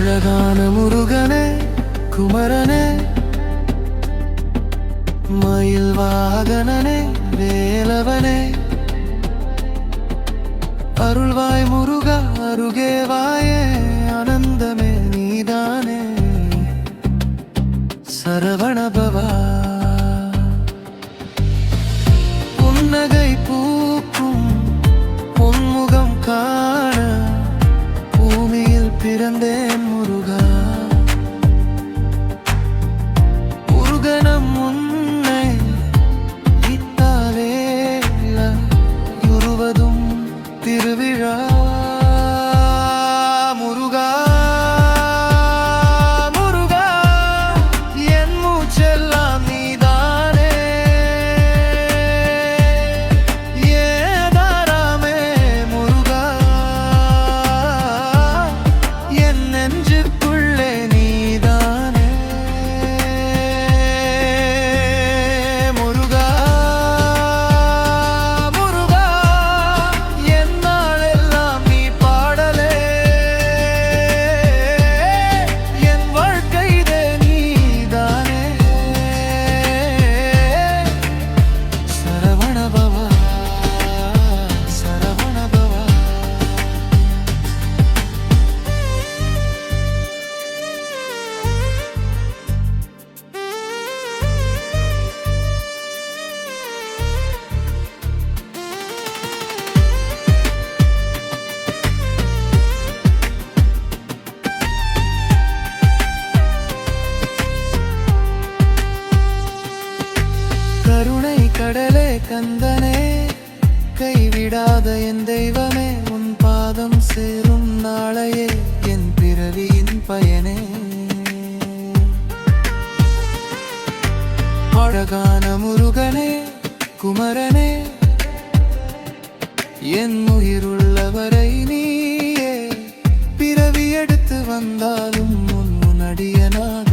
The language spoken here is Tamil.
அழகான முருகனே குமரனே மயில் வாகனனே வேலவனே. அருள்வாய் முருகா அருகே வாயே ஆனந்தமே நீதானே. சரவணபவா. புன்னகை பூக்கும் பொன்முகம் காண பூமியில் பிறந்தேன். திருவிழா கருணை கடலே கந்தனே கைவிடாத என் தெய்வமே உன் பாதம் சேரும் நாளையே என் பிறவியின் பயனே. அழகான முருகனே குமரனே என் உயிருள்ளவரை நீயே பிறவி எடுத்து வந்தாலும் உன் முன்னடியனாக